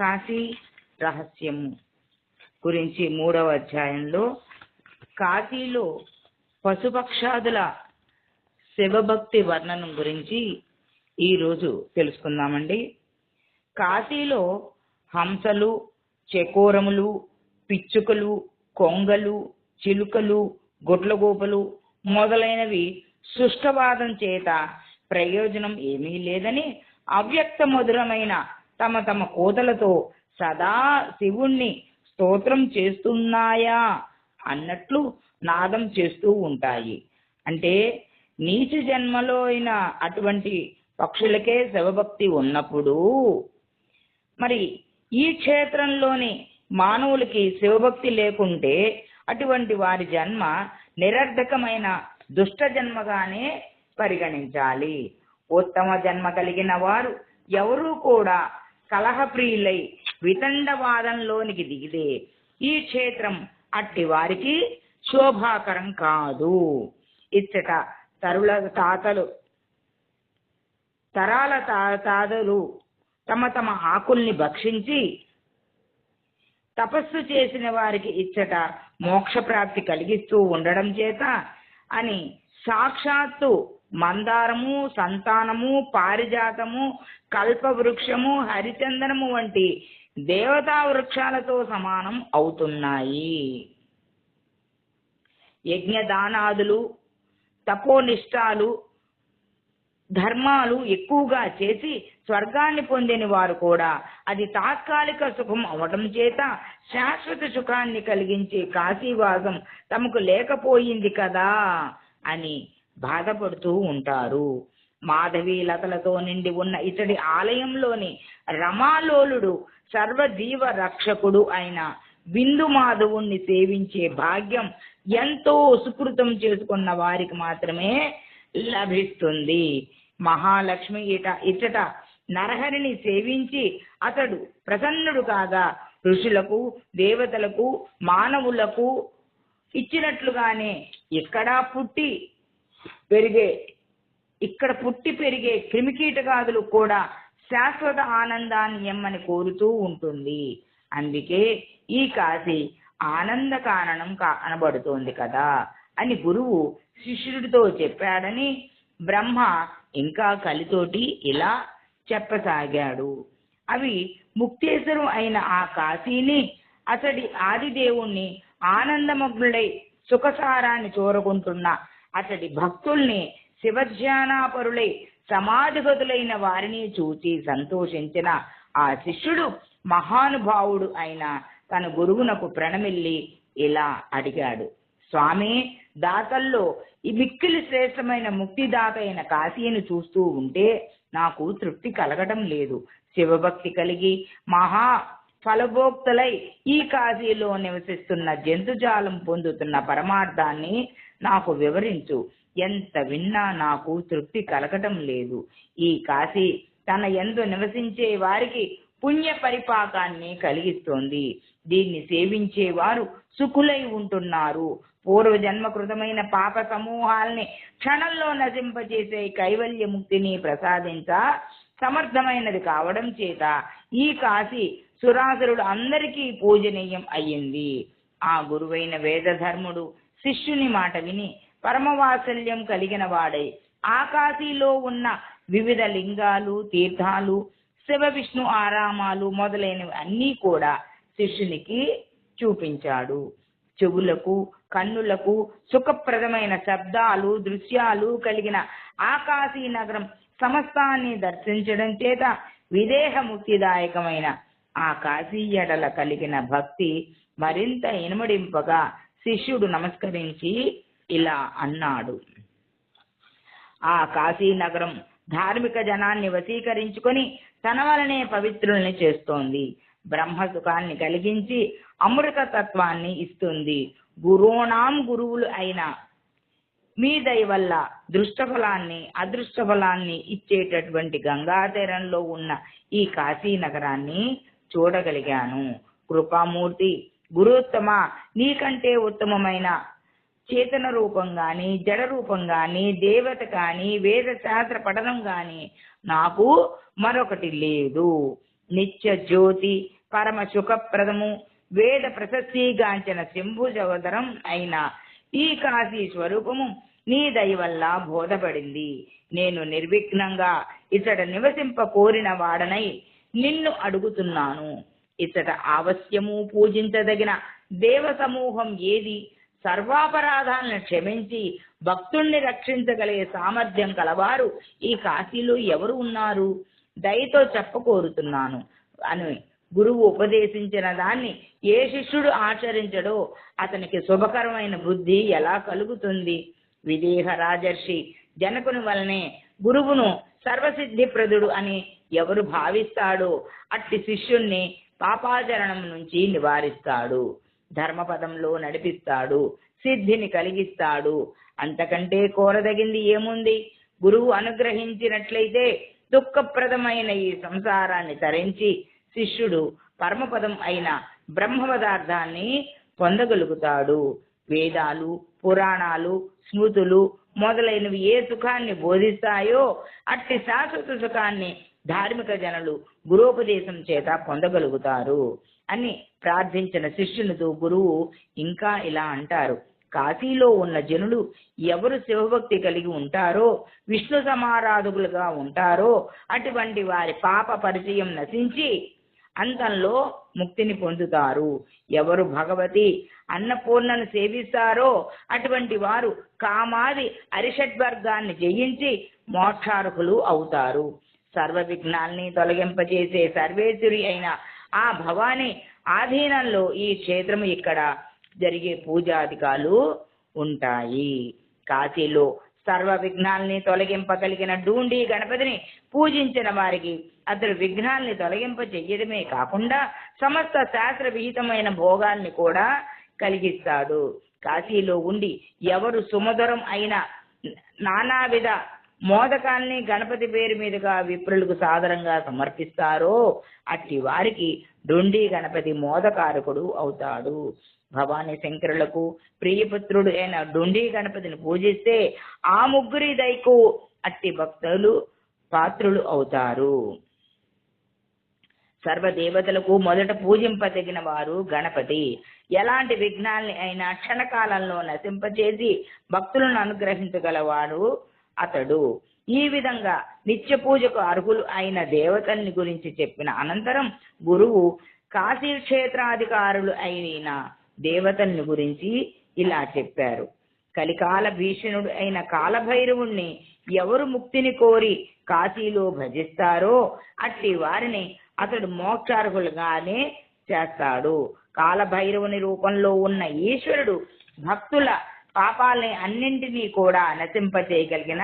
కాశీ రహస్యము గురించి మూడవ అధ్యాయంలో కాశీలో పశుపక్షాదుల శివభక్తి వర్ణనం గురించి ఈరోజు తెలుసుకుందామండి. కాశీలో హంసలు చెకోరములు పిచ్చుకలు కొంగలు చిలుకలు గొడ్లగోపలు మొదలైనవి సుష్టవాదం చేత ప్రయోజనం ఏమీ లేదని అవ్యక్త మధురమైన తమ తమ కోతలతో సదా శివుణ్ణి స్తోత్రం చేస్తున్నాయా అన్నట్లు నాదం చేస్తూ ఉంటాయి. అంటే నీచ జన్మలో అయిన అటువంటి పక్షులకే శివభక్తి ఉన్నప్పుడు మరి ఈ క్షేత్రంలోని మానవులకి శివభక్తి లేకుంటే అటువంటి వారి జన్మ నిరర్ధకమైన దుష్ట జన్మగానే పరిగణించాలి. ఉత్తమ జన్మ కలిగిన వారు ఎవరూ కూడా కలహప్రియులై వితండవాదంలోనికి దిగితే ఈ క్షేత్రం అట్టి వారికి శోభాకరం కాదు. ఇచ్చట తరుల తాతలు తరాల తా- తాతలు తమ తమ ఆకుల్ని భక్షించి తపస్సు చేసిన వారికి ఇచ్చట మోక్ష ప్రాప్తి కలిగిస్తూ ఉండడం చేత అని సాక్షాత్తు మందారము సంతానము పారిజాతము కల్పవృక్షము హరిచందనము వంటి దేవతా వృక్షాలతో సమానం అవుతున్నాయి. యజ్ఞదానాదులు తపోనిష్టాలు ధర్మాలు ఎక్కువగా చేసి స్వర్గాన్ని పొందిన వారు కూడా అది తాత్కాలిక సుఖం అవటం చేత శాశ్వత సుఖాన్ని కలిగించే కాశీవాసం తమకు లేకపోయింది కదా అని బాధపడుతూ ఉంటారు. మాధవి లతలతో నిండి ఉన్న ఇతడి ఆలయంలోని రమాలోలుడు సర్వజీవ రక్షకుడు అయిన బిందు మాధవుణ్ణి సేవించే భాగ్యం ఎంతో సుకృతం చేసుకున్న వారికి మాత్రమే లభిస్తుంది. మహాలక్ష్మి ఇట ఇచ్చట నరహరిని సేవించి అతడు ప్రసన్నుడు కాగా ఋషులకు దేవతలకు మానవులకు ఇచ్చినట్లుగానే ఇక్కడ పుట్టి పెరిగే ఇక్కడ పుట్టి పెరిగే క్రిమికీటకాదులు కూడా శాశ్వత ఆనందాన్ని ఎమ్మని కోరుతూ ఉంటుంది. అందుకే ఈ కాశీ ఆనంద కారణం కానబడుతోంది కదా అని గురువు శిష్యుడితో చెప్పాడని బ్రహ్మ ఇంకా కలితోటి ఇలా చెప్పసాగాడు. అవి ముక్తేశ్వరం అయిన ఆ కాశీని అతడి ఆదిదేవుణ్ణి ఆనందమగ్నుడై సుఖసారాన్ని చూరకుంటున్న అతడి భక్తుల్ని శివధ్యానాపరులై సమాధిగతులైన వారిని చూచి సంతోషించిన ఆ శిష్యుడు మహానుభావుడు అయిన తన గురువునకు ప్రణమిల్లి ఇలా అడిగాడు. స్వామి దాతల్లో ఈ మిక్కిలి శ్రేష్టమైన ముక్తిదాత అయిన కాశీని చూస్తూ ఉంటే నాకు తృప్తి కలగటం లేదు. శివభక్తి కలిగి మహా ఫలభోక్తులై ఈ కాశీలో నివసిస్తున్న జంతుజాలం పొందుతున్న పరమార్థాన్ని నాకు వివరించు. ఎంత విన్నా నాకు తృప్తి కలగటం లేదు. ఈ కాశీ తన ఎందు నివసించే వారికి పుణ్య పరిపాకాన్ని కలిగిస్తోంది. దీన్ని సేవించేవారు సుఖులై ఉంటున్నారు. పూర్వజన్మ కృతమైన పాప సమూహాల్ని క్షణంలో నశింపజేసే కైవల్య ముక్తిని ప్రసాదించ సమర్థమైనది కావడం చేత ఈ కాశీ సురాసురుడు అందరికీ పూజనీయం అయ్యింది. ఆ గురువైన వేదధర్ముడు శిష్యుని మాట విని పరమవాత్సల్యం కలిగిన వాడై ఆకాశీలో ఉన్న వివిధ లింగాలు తీర్థాలు శివ విష్ణు ఆరామాలు మొదలైనవి అన్నీ కూడా శిష్యునికి చూపించాడు. చెవులకు కన్నులకు సుఖప్రదమైన శబ్దాలు దృశ్యాలు కలిగిన ఆకాశీ నగరం సమస్తాన్ని దర్శించడం చేత విదేహ ముక్తిదాయకమైన ఆ కాశీ ఎడల కలిగిన భక్తి మరింత ఇనుమడింపగా శిష్యుడు నమస్కరించి ఇలా అన్నాడు. ఆ కాశీ నగరం ధార్మిక జనాన్ని వశీకరించుకొని తన వలనే పవిత్రుల్ని చేస్తోంది. బ్రహ్మ సుఖాన్ని కలిగించి అమృత తత్వాన్ని ఇస్తుంది. గురోణాం గురువులు అయిన మీ దయ వల్ల దృష్ట ఫలాన్ని అదృష్ట ఫలాన్ని ఇచ్చేటటువంటి గంగాతీరంలో ఉన్న ఈ కాశీ నగరాన్ని చూడగలిగాను. కృపామూర్తి గురుత్తమ నీకంటే ఉత్తమమైన చేతన రూపం గాని జడ రూపం గాని దేవత కాని వేద శాస్త్ర పఠనం గాని నాకు మరొకటి లేదు. నిత్య జ్యోతి పరమ సుఖప్రదము వేద ప్రశస్తిగాంచిన శంభు జవదరం అయిన ఈ కాశీ స్వరూపము నీ దయ వల్ల బోధపడింది. నేను నిర్విఘ్నంగా ఇతడ నివసింప కోరిన వాడనై నిన్ను అడుగుతున్నాను. ఇతట ఆవశ్యము పూజించదగిన దేవ సమూహం ఏది? సర్వాపరాధాలను క్షమించి భక్తుణ్ణి రక్షించగలిగే సామర్థ్యం కలవారు ఈ కాశీలో ఎవరు ఉన్నారు? దయతో చెప్పకోరుతున్నాను. అని గురువు ఉపదేశించిన దాన్ని ఏ శిష్యుడు ఆచరించడో అతనికి శుభకరమైన బుద్ధి ఎలా కలుగుతుంది? విదేహ రాజర్షి జనకుని వలనే గురువును సర్వసిద్ధిప్రదుడు అని ఎవరు భావిస్తాడో? అట్టి శిష్యుణ్ణి పాపాచరణం నుంచి నివారిస్తాడు. ధర్మపదంలో నడిపిస్తాడు. సిద్ధిని కలిగిస్తాడు. అంతకంటే కోరదగింది ఏముంది? గురువు అనుగ్రహించినట్లయితే దుఃఖప్రదమైన ఈ సంసారాన్ని తరించి శిష్యుడు పరమపదం అయిన బ్రహ్మ పదార్థాన్ని పొందగలుగుతాడు. వేదాలు పురాణాలు స్మృతులు మొదలైనవి ఏ సుఖాన్ని బోధిస్తాయో అట్టి శాశ్వత సుఖాన్ని ధార్మిక జనులు గురోపదేశం చేత పొందగలుగుతారు అని ప్రార్థించిన శిష్యునితో గురువు ఇంకా ఇలా అంటారు. కాశీలో ఉన్న జనులు ఎవరు శివభక్తి కలిగి ఉంటారో విష్ణు సమారాధకులుగా ఉంటారో అటువంటి వారి పాప పరిచయం నశించి అంతంలో ముక్తిని పొందుతారు. ఎవరు భగవతి అన్నపూర్ణను సేవిస్తారో అటువంటి వారు కామాది అరిషడ్వర్గాన్ని జయించి మోక్షార్హులు అవుతారు. సర్వ విఘ్నాల్ని తొలగింపజేసే సర్వేశ్వరి అయిన ఆ భవాని ఆధీనంలో ఈ క్షేత్రము ఇక్కడ జరిగే పూజాధికాలు ఉంటాయి. కాశీలో సర్వ విఘ్నాల్ని తొలగింపగలిగిన డూండి గణపతిని పూజించిన వారికి అతడు విఘ్నాల్ని తొలగింప చెయ్యడమే కాకుండా సమస్త శాస్త్ర విహితమైన భోగాల్ని కూడా కలిగిస్తాడు. కాశీలో ఉండి ఎవరు సుమధురం అయిన నానావిధ మోదకాల్ని గణపతి పేరు మీదుగా విప్రులకు సాదరంగా సమర్పిస్తారో అట్టి వారికి డొండి గణపతి మోదకారకుడు అవుతాడు. భవానీ శంకరులకు ప్రియపుత్రుడు అయిన డొండి గణపతిని పూజిస్తే ఆ ముగ్గురి దైకు అట్టి భక్తులు పాత్రులు అవుతారు. సర్వదేవతలకు మొదట పూజింపదగిన వారు గణపతి. ఎలాంటి విఘ్నాల్ని అయినా క్షణకాలంలో నశింపచేసి భక్తులను అనుగ్రహించగలవాడు అతడు ఈ విధంగా నిత్య పూజకు అర్హులు అయిన దేవతల్ని గురించి చెప్పిన అనంతరం గురువు కాశీ క్షేత్రాధికారులు అయిన దేవతల్ని గురించి ఇలా చెప్పారు. కలికాల భీషణుడు అయిన కాలభైరవుణ్ణి ఎవరు ముక్తిని కోరి కాశీలో భజిస్తారో అట్టి వారిని అతడు మోక్షార్హులుగానే చేస్తాడు. కాలభైరవుని రూపంలో ఉన్న ఈశ్వరుడు భక్తుల పాపాలని అన్నింటినీ కూడా నశింపచేయగలిగిన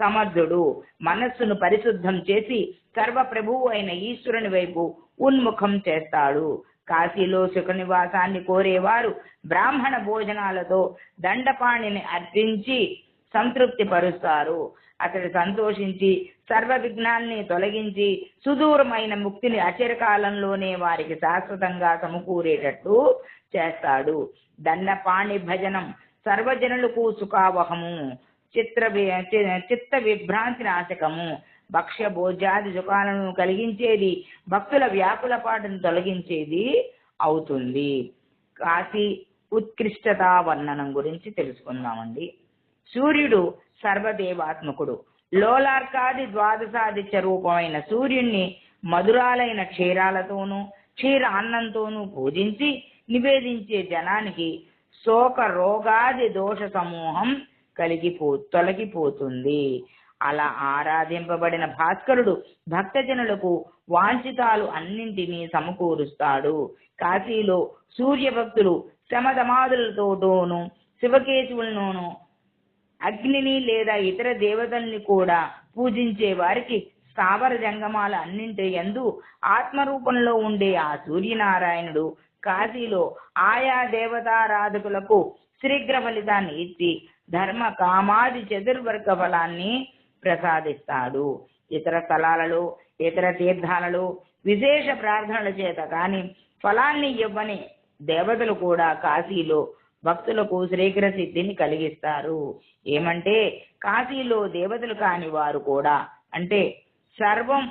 సమర్థుడు. మనస్సును పరిశుద్ధం చేసి సర్వ ప్రభువు అయిన ఈశ్వరుని వైపు ఉన్ముఖం చేస్తాడు. కాశీలో సుఖ నివాసాన్ని కోరేవారు బ్రాహ్మణ భోజనాలతో దండపాణిని అర్పించి సంతృప్తి పరుస్తారు అతడు సంతోషించి సర్వ విఘ్నాల్ని తొలగించి సుదూరమైన ముక్తిని అచిరకాలంలోనే వారికి శాశ్వతంగా సమకూరేటట్టు చేస్తాడు. దండపాణి భజనం సర్వజనులకు సుఖావహము చిత్ర చి- చిత్త విభ్రాంతి నాశకము భక్ష్య భోజాది సుఖాలను కలిగించేది భక్తుల వ్యాకుల పాటను తొలగించేది అవుతుంది. కాశీ ఉత్కృష్టతా వర్ణనం గురించి తెలుసుకుందామండి. సూర్యుడు సర్వదేవాత్మకుడు. లోలార్కాది ద్వాదశాదిత్య రూపమైన సూర్యుణ్ణి మధురాలైన క్షీరాలతోనూ క్షీర అన్నంతోనూ పూజించి నివేదించే జనానికి శోక రోగాది దోష సమూహం కలిగిపో తొలగిపోతుంది. అలా ఆరాధింపబడిన భాస్కరుడు భక్తజనులకు వాంఛితాలు అన్నింటినీ సమకూరుస్తాడు. కాశీలో సూర్య భక్తులు శమధమాదులతోనూ అగ్నిని లేదా ఇతర దేవతల్ని కూడా పూజించే వారికి స్థావర జంగమాల అన్నింటి ఎందు ఆత్మరూపంలో ఉండే ఆ సూర్యనారాయణుడు కాశీలో ఆయా దేవతారాధకులకు శీఘ్ర ఫలితాన్ని ఇచ్చి ధర్మ కామాది చతుర్వర్గ ఫలాన్ని ప్రసాదిస్తాడు. ఇతర స్థలాలలో ఇతర తీర్థాలలో విశేష ప్రార్థనల చేత కాని ఫలాన్ని ఇవ్వని దేవతలు కూడా కాశీలో భక్తులకు శ్రీకర సిద్ధిని కలిగిస్తారు. ఏమంటే కాశీలో దేవతలు కాని వారు కూడా అంటే సర్వం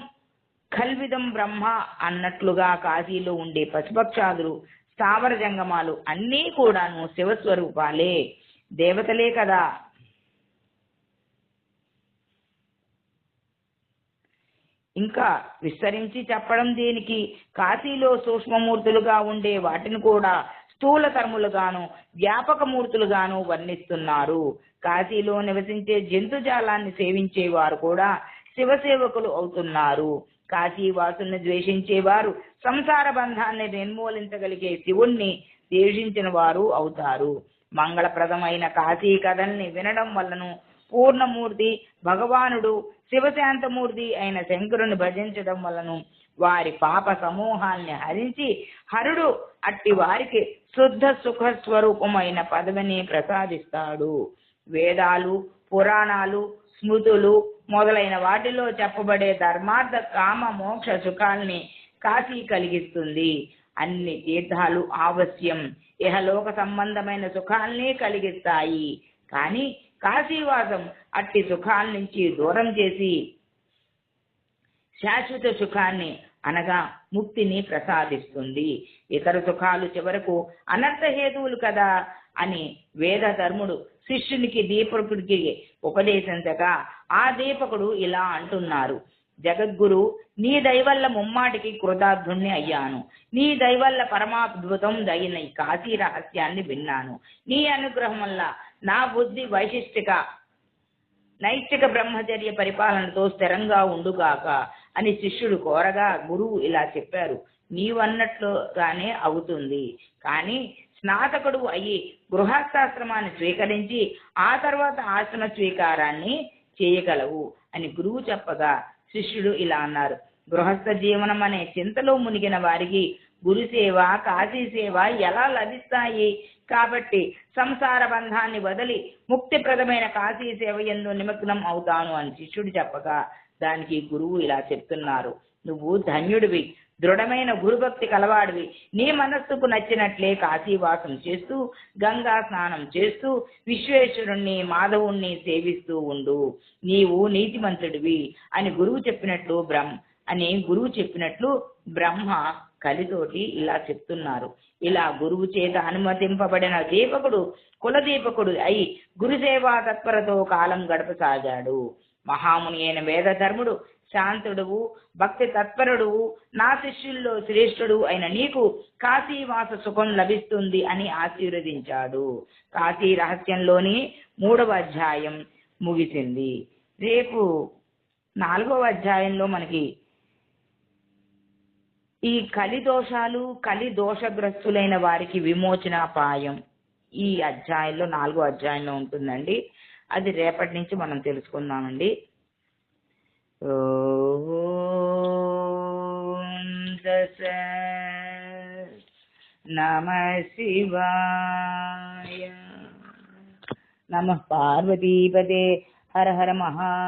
ఖల్విదం బ్రహ్మ అన్నట్లుగా కాశీలో ఉండే పశుపక్షాదులు స్థావర జంగమాలు అన్నీ కూడాను శివస్వరూపాలే. దేవతలే కదా. ఇంకా విస్తరించి చెప్పడం దేనికి? కాశీలో సూక్ష్మమూర్తులుగా ఉండే వాటిని కూడా స్థూల వ్యాపకమూర్తులుగాను వ్యాపక మూర్తులుగాను వర్ణిస్తున్నారు. కాశీలో నివసించే జంతుజాలాన్ని సేవించే వారు కూడా శివసేవకులు అవుతున్నారు. కాశీవాసుల్ని ద్వేషించేవారు సంసార బంధాన్ని నిర్మూలించగలిగే శివుణ్ణి ద్వేషించిన వారు అవుతారు. మంగళప్రదమైన కాశీ కథల్ని వినడం వల్లను పూర్ణమూర్తి భగవానుడు శివశాంతమూర్తి అయిన శంకరుని భజించడం వలను వారి పాప సమూహాల్ని హరించి హరుడు అట్టి వారికి శుద్ధ సుఖ స్వరూపమైన పదవిని ప్రసాదిస్తాడు. వేదాలు పురాణాలు స్మృతులు మొదలైన వాటిలో చెప్పబడే ధర్మార్థ కామ మోక్ష సుఖాల్ని కాశీ కలిగిస్తుంది. అన్ని తీర్థాలు ఆవశ్యం. ఇహలోక సంబంధమైన సుఖాల్ని కలిగిస్తాయి. కానీ కాశీవాసం అట్టి సుఖాల నుంచి దూరం చేసి శాశ్వత సుఖాన్ని అనగా ముక్తిని ప్రసాదిస్తుంది. ఇతర సుఖాలు చివరకు అనర్థ హేతువులు కదా. అని వేదధర్ముడు శిష్యునికి దీపకుడికి ఉపదేశించగా ఆ దీపకుడు ఇలా అంటున్నారు. జగద్గురు నీ దయవల్ల ముమ్మాటికి కృతార్థుణ్ణి అయ్యాను. నీ దయవల్ల పరమాద్భుతం దయిన ఈ కాశీ రహస్యాన్ని విన్నాను. నీ అనుగ్రహం వల్ల నా బుద్ధి వైశిష్టిక నైష్టిక బ్రహ్మచర్య పరిపాలనతో స్థిరంగా ఉండుగాక అని శిష్యుడు కోరగా గురువు ఇలా చెప్పారు. నీవన్నట్లుగానే అవుతుంది. కానీ స్నాతకుడు అయ్యి గృహస్థాశ్రమాన్ని స్వీకరించి ఆ తర్వాత ఆశ్రమ స్వీకారాన్ని చేయగలవు అని గురువు చెప్పగా శిష్యుడు ఇలా అన్నారు. గృహస్థ జీవనం అనే చింతలో మునిగిన వారికి గురుసేవ కాశీ సేవ ఎలా లభిస్తాయి? కాబట్టి సంసార బంధాన్ని వదిలి ముక్తిప్రదమైన కాశీ సేవ ఎందు నిమగ్నం అవుతాను అని శిష్యుడు చెప్పగా దానికి గురువు ఇలా చెప్తున్నారు. నువ్వు ధన్యుడివి దృఢమైన గురుభక్తి కలవాడివి. నీ మనస్సుకు నచ్చినట్లే కాశీవాసం చేస్తూ గంగా స్నానం చేస్తూ విశ్వేశ్వరుణ్ణి మాధవుణ్ణి సేవిస్తూ ఉండు. నీవు నీతిమంతుడివి అని గురువు చెప్పినట్లు బ్రహ్మ అని గురువు చెప్పినట్లు బ్రహ్మ కలితోటి ఇలా చెప్తున్నారు. ఇలా గురువు చేత అనుమతింపబడిన దీపకుడు కులదీపకుడు అయి గురుసేవా తత్పరతో కాలం గడపసాగాడు. మహాముని అయిన వేదధర్ముడు శాంతుడువు భక్తి తత్పరుడువు నా శిష్యుల్లో శ్రేష్ఠుడు అయిన నీకు కాశీవాస సుఖం లభిస్తుంది అని ఆశీర్వదించాడు. కాశీ రహస్యంలోని మూడవ అధ్యాయం ముగిసింది. రేపు నాలుగవ అధ్యాయంలో మనకి ఈ కలి దోషాలు కలి దోషగ్రస్తులైన వారికి విమోచనాపాయం ఈ అధ్యాయంలో నాలుగో అధ్యాయంలో ఉంటుందండి. అది రేపటి నుంచి మనం తెలుసుకుందామండి. ॐ दश नमः शिवाय। नमः पार्वतीपदे। हर हर महा